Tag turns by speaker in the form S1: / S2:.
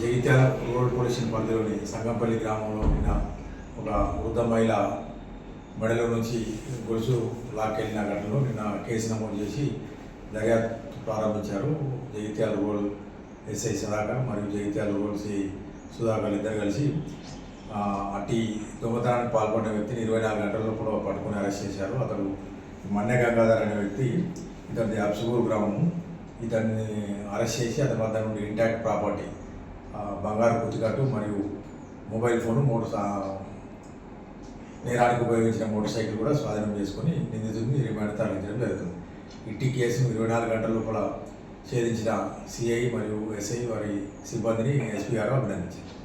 S1: Jagtial road pollution పరిధిలోని సంగంపల్లి గ్రామంలో నిన్న ఒక వృద్ధ మహిళ బడిలో నుంచి గొలుసు లాక్కెళ్ళిన ఘటనలో నిన్న కేసు నమోదు చేసి దర్యాప్తు ప్రారంభించారు. జగిత్యాల రోడ్ ఎస్ఐ సుధాకర్ మరియు జగిత్యాల రోడ్ సి సుధాకర్ ఇద్దరు కలిసి అట్టి దొంగతనానికి పాల్పడిన వ్యక్తిని ఇరవై నాలుగు గంటల్లో కూడా పట్టుకుని అరెస్ట్ చేశారు. అతడు మన్నె గంగాధర్ అనే వ్యక్తి ఇతనిది అప్సగూరు గ్రామం. ఇతన్ని అరెస్ట్ చేసి అతని వద్ద నుండి ఇంటాక్ట్ ప్రాపర్టీ బంగారు పుత్తికట్టు మరియు మొబైల్ ఫోను మోటార్ సా- నేరానికి ఉపయోగించిన మోటార్ సైకిల్ కూడా స్వాధీనం చేసుకొని నిందితుడిని రిమాండ్ తరలించడం జరుగుతుంది. ఇట్టి కేసును ఇరవై నాలుగు గంటల లోపల ఛేదించిన సిఐ మరియు ఎస్ఐ వారి సిబ్బందిని ఎస్పీ గారు అభినందించారు.